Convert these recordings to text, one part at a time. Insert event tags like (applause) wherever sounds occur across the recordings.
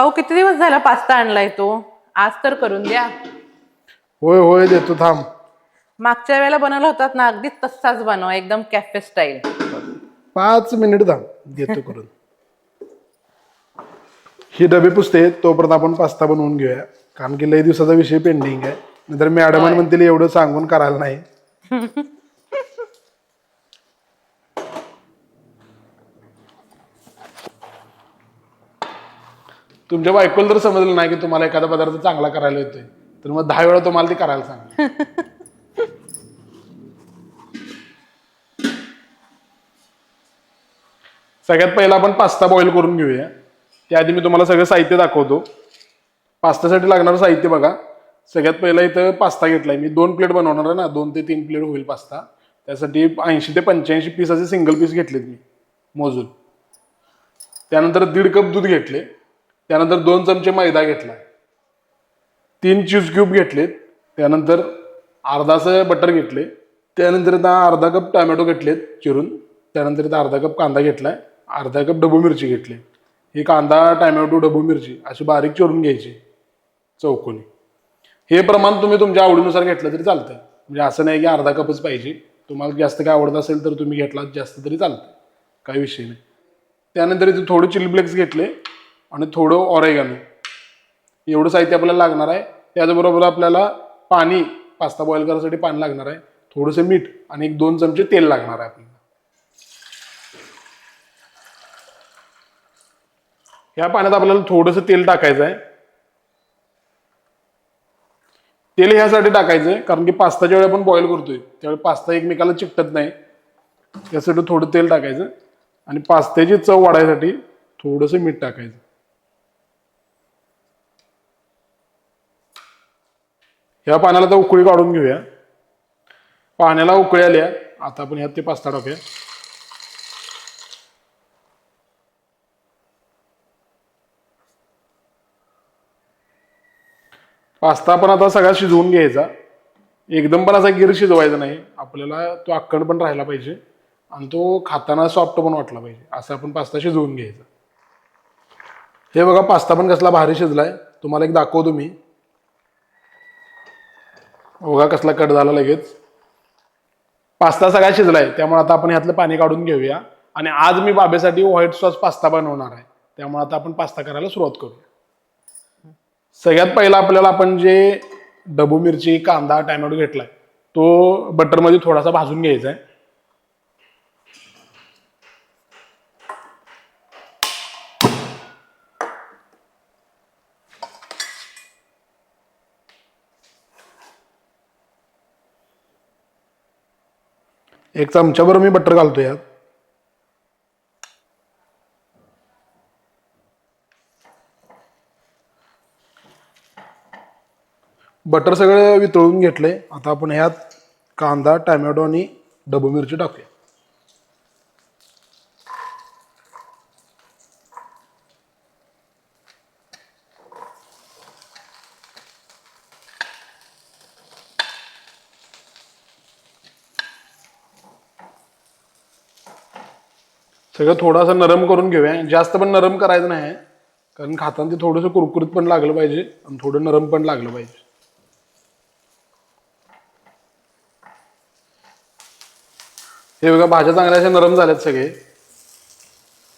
अहो किती दिवस झाला पास्ता आणलाय तो? आज तर करून द्या. होय होय देतो थांब. मागच्या वेळेला बनवला होतात ना अगदी तसाच बनवा एकदम कॅफे स्टाईल पाच मिनिट थांब देतो करून. ही डबे पुसते तोपर्यंत आपण पास्ता बनवून घेऊया. कारण की लई दिवसाचा विषय पेंडिंग आहे. नंतर मॅडम म्हणतील एवढं सांगून करायला नाही. (laughs) तुमच्या बायकोला जर समजलं नाही की तुम्हाला एखादा पदार्थ चांगला करायला येतोय. तर मग दहा वेळा तुम्हाला ते करायला सांग. (laughs) सगळ्यात पहिला आपण पास्ता बॉईल करून घेऊया. त्याआधी मी तुम्हाला सगळं साहित्य दाखवतो. पास्त्यासाठी लागणारं साहित्य बघा. सगळ्यात पहिला इथं पास्ता घेतलाय मी. दोन प्लेट बनवणार आहे ना. दोन ते तीन प्लेट होईल पास्ता. त्यासाठी ऐंशी ते पंच्याऐंशी पीसाचे सिंगल पीस घेतलेत मी. मोजून. त्यानंतर दीड कप दूध घेतले. त्यानंतर दोन चमचे मैदा घेतला. तीन चीज क्यूब घेतले. त्यानंतर अर्धाचं बटर घेतले. त्यानंतर इथं अर्धा कप टोमॅटो घेतलेत चिरून. त्यानंतर इथं अर्धा कप कांदा घेतलाय. अर्धा कप डबू मिरची घेतली. ही कांदा टोमॅटो डबू मिरची अशी बारीक चिरून घ्यायची चौकोनी. हे प्रमाण तुम्ही तुमच्या आवडीनुसार घेतलं तरी चालतं म्हणजे असं नाही की अर्धा कपच पाहिजे. तुम्हाला जास्त काय आवडत असेल तर तुम्ही घेतला जास्त तरी चालतं काही विषय नाही. त्यानंतर इथे थोडे चिली फ्लेक्स घेतले. आणि थोडं ऑरेगानो. एवढं साहित्य आपल्याला लागणार आहे. त्याचबरोबर आपल्याला पाणी पास्ता बॉईल करायसाठी पाणी लागणार आहे. थोडंसं मीठ आणि एक दोन चमचे तेल लागणार आहे आपल्याला. ह्या पाण्यात आपल्याला थोडंसं तेल टाकायचं आहे. तेल ह्यासाठी टाकायचं आहे कारण की पास्ता ज्यावेळी आपण बॉईल करतोय त्यावेळी पास्ता एकमेकाला चिकटत नाही. यासाठी थोडं तेल टाकायचं आणि पास्त्याची चव वाढायसाठी थोडंसं मीठ टाकायचं. ह्या पाण्याला तर उकळी काढून घेऊया. पाण्याला उकळी आल्या आता आपण ह्यात ते पास्ता टाकूया. पास्ता पण आता सगळा शिजवून घ्यायचा. एकदम पण असा गिर शिजवायचा नाही. आपल्याला तो आकड पण राहिला पाहिजे. आणि तो खाताना सॉफ्ट पण वाटला पाहिजे. असं आपण पास्ता शिजवून घ्यायचा. हे बघा पास्ता पण कसला भारी शिजलाय. तुम्हाला एक दाखवतो मी. ओघा कसला कट झाला लगेच. पास्ता सगळा शिजलाय त्यामुळे आता आपण ह्यातलं पाणी काढून घेऊया. आणि आज मी बाबेसाठी व्हाईट सॉस पास्ता बनवणार आहे. त्यामुळे आता आपण पास्ता करायला सुरुवात करूया सगळ्यात पहिला आपल्याला आपण जे डबू मिरची कांदा टॅमॅटो घेतलाय तो बटरमध्ये थोडासा भाजून घ्यायचा आहे. एक चमच्याभर मी बटर घालतो यात बटर सगळं वितळून घेतलंय आता आपण ह्यात कांदा टॅमॅटो आणि डबू मिरची टाकूया. सगळं थोडासा नरम करून घेऊया. जास्त पण नरम करायचं नाही कारण खाताना ते थोडंसं कुरकुरीत पण लागलं पाहिजे आणि थोडं नरम पण लागलं पाहिजे. हे बघा भाज्या चांगल्या अशा नरम झाल्यात सगळे.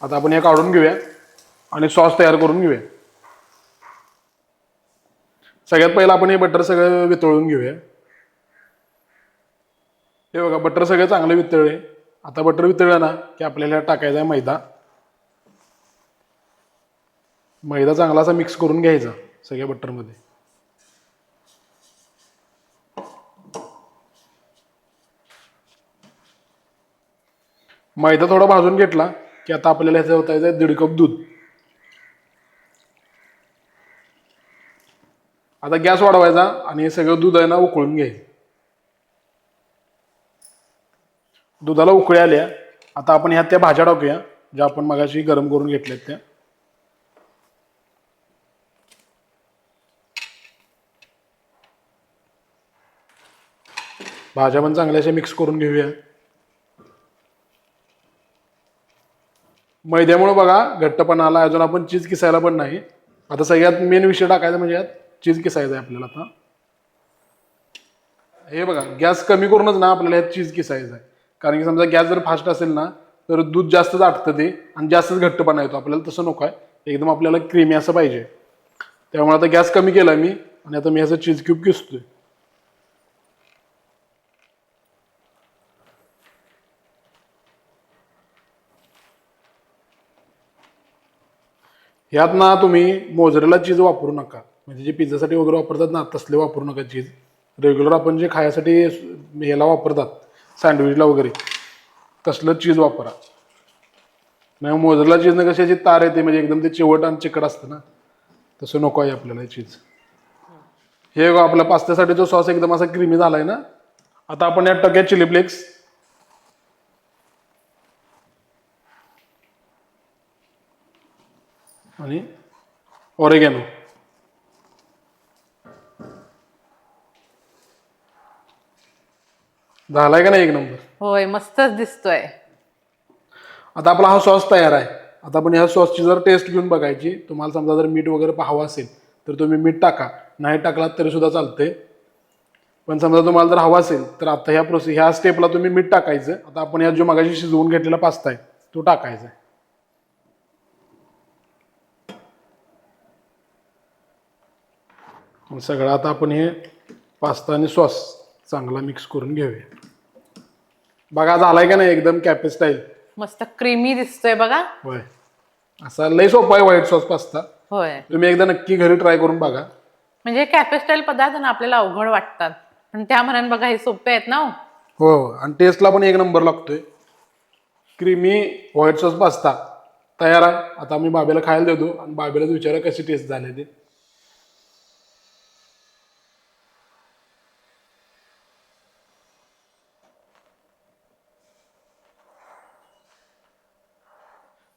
आता आपण हे काढून घेऊया आणि सॉस तयार करून घेऊया. सगळ्यात पहिलं आपण हे बटर सगळं वितळून घेऊया. हे बघा बटर सगळं चांगलं वितळले आता बटर वितळलं ना की आपल्याला टाकायचा आहे मैदा. मैदा चांगला असा मिक्स करून घ्यायचा सगळ्या बटरमध्ये. मैदा थोडा भाजून घेतला की आता आपल्याला ह्याचं होतायचं दीड कप दूध. आता गॅस वाढवायचा आणि हे सगळं दूध आहे ना उकळून घ्यायचं दुधाला उकळी आल्या. आता आपण ह्या त्या भाज्या टाकूया ज्या आपण मगाशी गरम करून घेतल्यात त्या. भाज्या पण चांगल्याशा मिक्स करून घेऊया. मैद्यामुळे बघा घट्टपणा आला. अजून आपण चीज किसायला पण नाही. आता सगळ्यात मेन विषय टाकायचा म्हणजे यात चीज किसायचं आहे आपल्याला आता. हे बघा गॅस कमी करूनच ना आपल्याला यात चीज किसायचं आहे. कारण की समजा गॅस जर फास्ट असेल ना तर दूध जास्तच आटतं ते आणि जास्तच घट्टपणा येतो. आपल्याला तसं नको आहे. एकदम आपल्याला क्रीमी असं पाहिजे. त्यामुळे आता गॅस कमी केला मी आणि आता मी असं चीज क्यूब किसतोय. ह्यात ना तुम्ही मोजरेला चीज वापरू नका. म्हणजे जे पिझ्झासाठी वगैरे वापरतात ना तसले वापरू नका चीज रेग्युलर आपण जे खायसाठी ह्याला वापरतात. सँडविचला वगैरे. तसलं चीज वापरा. नाही मोजरेला चीजनं कशाची तार येते म्हणजे एकदम ते चिवट आणि चिकट असतं ना तसं नको आहे आपल्याला चीज हे आपला आपल्या पास्त्यासाठी जो सॉस एकदम असा क्रीमी झालाय ना आता आपण यात टक्यात चिली फ्लेक्स आणि ओरेगॅनो झालाय का नाही एक नंबर? होय मस्तच दिसतोय. आता आपला हा सॉस तयार आहे. आता आपण ह्या सॉसची जर टेस्ट घेऊन बघायची तुम्हाला समजा जर मीठ वगैरे पाहावं असेल तर तुम्ही मीठ टाका. नाही टाकलात तरी सुद्धा चालते पण समजा तुम्हाला जर हवा असेल तर आता ह्या प्रोसेस ह्या स्टेपला तुम्ही मीठ टाकायचं. आता आपण ह्या जो मगाशी शिजवून घेतलेला पास्ता आहे तो टाकायचा आहे. सगळं आता आपण हे पास्ता आणि सॉस चांगला मिक्स करून घेऊया. बघा झालाय का नाही एकदम कॅफे स्टाईल मस्त क्रीमी दिसतोय बघा. होय. असा लय सोपा आहे व्हाईट सॉस पास्ता होय. तुम्ही एकदा नक्की घरी ट्राय करून बघा. म्हणजे कॅफे स्टाईल पदार्थ ना आपल्याला अवघड वाटतात. पण त्या मनाने बघा हे सोपे आहेत ना हो. हो हो. आणि टेस्टला पण एक नंबर लागतोय. क्रीमी व्हाईट सॉस पास्ता तयार आहे. आता आम्ही बाबेला खायला देतो. आणि बाबेलाच विचारा कशी टेस्ट झाली ते.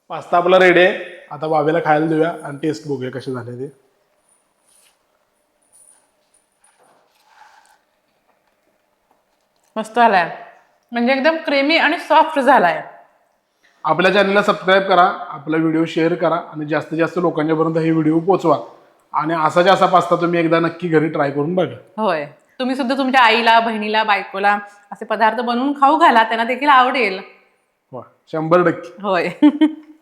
पास्ता आपला रेडी आहे. आता बाबेला खायला देऊया आणि टेस्ट बघूया कसे झाले ते. मस्त झालाय. म्हणजे एकदम क्रीमी आणि सॉफ्ट झालाय. आपल्या चॅनलला सबस्क्राईब करा आपला व्हिडिओ शेअर करा आणि जास्तीत जास्त लोकांच्यापर्यंत हे व्हिडिओ पोचवा आणि असाच्या असा पास्ता तुम्ही एकदा नक्की घरी ट्राय करून बघा. होय. तुम्ही सुद्धा तुमच्या आईला बहिणीला बायकोला असे पदार्थ बनवून खाऊ घाला त्यांना देखील आवडेल. शंभर टक्के. होय. (laughs)